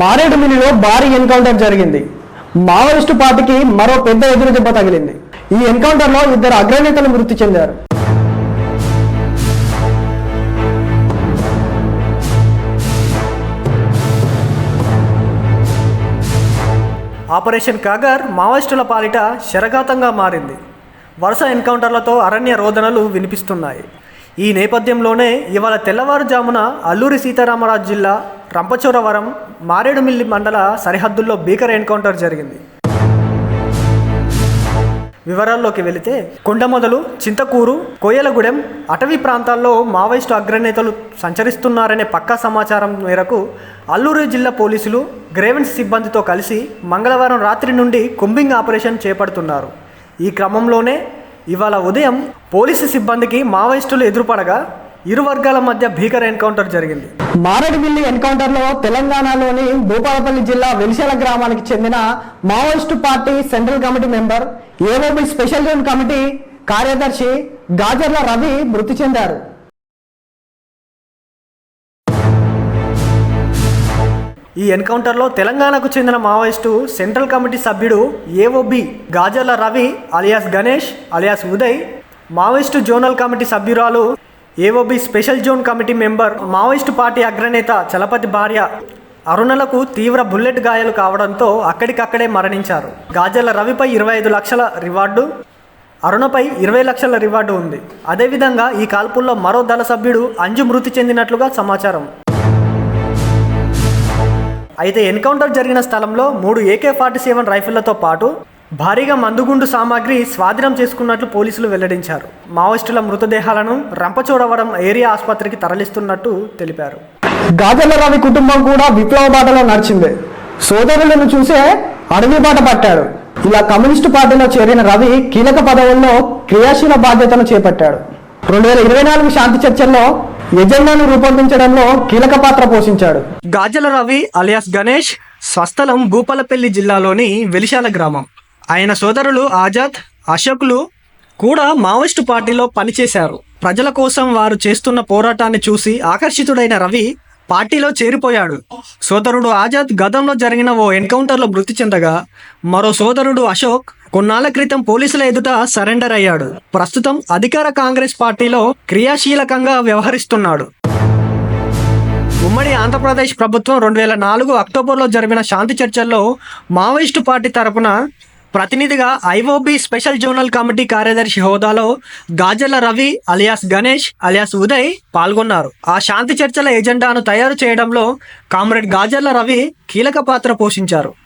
మారేడుమిల్లిలో భారీ ఎన్కౌంటర్ జరిగింది. మావోయిస్టు పార్టీకి మరో పెద్ద ఎదురు దెబ్బ తగిలింది. ఈ ఎన్కౌంటర్లో ఇద్దరు అగ్రనేతలు మృతి చెందారు. ఆపరేషన్ కాగర్ మావోయిస్టుల పాలిట శరఘాతంగా మారింది. వరుస ఎన్కౌంటర్లతో అరణ్య రోదనలు వినిపిస్తున్నాయి. ఈ నేపథ్యంలోనే ఇవాళ తెల్లవారుజామున అల్లూరి సీతారామరాజు జిల్లా రంపచోడవరం మారేడుమిల్లి మండల సరిహద్దుల్లో భీకర ఎన్కౌంటర్ జరిగింది. వివరాల్లోకి వెళితే కొండమొదలు చింతకూరు కోయలగూడెం అటవీ ప్రాంతాల్లో మావోయిస్టు అగ్రనేతలు సంచరిస్తున్నారనే పక్కా సమాచారం మేరకు అల్లూరు జిల్లా పోలీసులు గ్రేవెన్స్ సిబ్బందితో కలిసి మంగళవారం రాత్రి నుండి కుంబింగ్ ఆపరేషన్ చేపడుతున్నారు. ఈ క్రమంలోనే ఇవాళ ఉదయం పోలీసు సిబ్బందికి మావోయిస్టులు ఎదురుపడగా ఇరు వర్గాల మధ్య భీకర ఎన్కౌంటర్ జరిగింది. మారేడుమిల్లి ఎన్కౌంటర్లో తెలంగాణలోని భూపాలపల్లి జిల్లా వెలిశాల గ్రామానికి చెందిన Maoist party central committee member AOB special zone committee కార్యదర్శి గాజర్ల రవి మృతి చెందారు. ఈ ఎన్కౌంటర్లో తెలంగాణకు చెందిన మావోయిస్టు సెంట్రల్ కమిటీ సభ్యుడు AOB Gajarla Ravi alias Ganesh alias Uday Maoist zonal committee సభ్యురాలు AOB special zone committee member Maoist party అగ్రనేత చలపతి భార్య అరుణలకు తీవ్ర బుల్లెట్ గాయాలు కావడంతో అక్కడికక్కడే మరణించారు. గాజల రవిపై ఇరవై ఐదు లక్షల రివార్డు అరుణపై ఇరవై లక్షల రివార్డు ఉంది. అదేవిధంగా ఈ కాల్పుల్లో మరో దళ సభ్యుడు అంజు మృతి చెందినట్లుగా సమాచారం. అయితే ఎన్కౌంటర్ జరిగిన స్థలంలో మూడు ఏకే ఫార్టీ సెవెన్ రైఫిళ్ళతో పాటు భారీగా మందుగుండు సామాగ్రి స్వాధీనం చేసుకున్నట్లు పోలీసులు వెల్లడించారు. మావోయిస్టుల మృతదేహాలను రంపచోడవరం ఏరియా ఆసుపత్రికి తరలిస్తున్నట్టు తెలిపారు. గాజర్ల రవి కుటుంబం కూడా విప్లవ బాటలో నడిచింది. సోదరులను చూసే అడవి బాట పట్టాడు. ఇలా కమ్యూనిస్టు పార్టీలో చేరిన రవి కీలక పదవుల్లో క్రియాశీల బాధ్యతను చేపట్టాడు. రెండు వేల ఇరవై నాలుగు శాంతి చర్చల్లో ఎజెండాను రూపొందించడంలో కీలక పాత్ర పోషించాడు. గాజల రవి అలియాస్ గణేష్ స్వస్థలం భూపాలపల్లి జిల్లాలోని వెలిశాల గ్రామం. ఆయన సోదరులు ఆజాద్ అశోక్లు కూడా మావోయిస్టు పార్టీలో పనిచేశారు. ప్రజల కోసం వారు చేస్తున్న పోరాటాన్ని చూసి ఆకర్షితుడైన రవి పార్టీలో చేరిపోయాడు. సోదరుడు ఆజాద్ గతంలో జరిగిన ఓ ఎన్కౌంటర్లో మృతి చెందగా మరో సోదరుడు అశోక్ కొన్నాళ్ళ క్రితం పోలీసుల ఎదుట సరెండర్ అయ్యాడు. ప్రస్తుతం అధికార కాంగ్రెస్ పార్టీలో క్రియాశీలకంగా వ్యవహరిస్తున్నాడు. ఉమ్మడి ఆంధ్రప్రదేశ్ ప్రభుత్వం రెండు వేల నాలుగు అక్టోబర్లో జరిగిన శాంతి చర్చల్లో మావోయిస్టు పార్టీ తరపున ప్రతినిధిగా ఐఓబి స్పెషల్ జోనల్ కమిటీ కార్యదర్శి హోదాలో గాజల రవి అలియాస్ గణేష్ అలియాస్ ఉదయ్ పాల్గొన్నారు. ఆ శాంతి చర్చల ఎజెండాను తయారు చేయడంలో కామ్రేడ్ గాజర్ల రవి కీలక పాత్ర పోషించారు.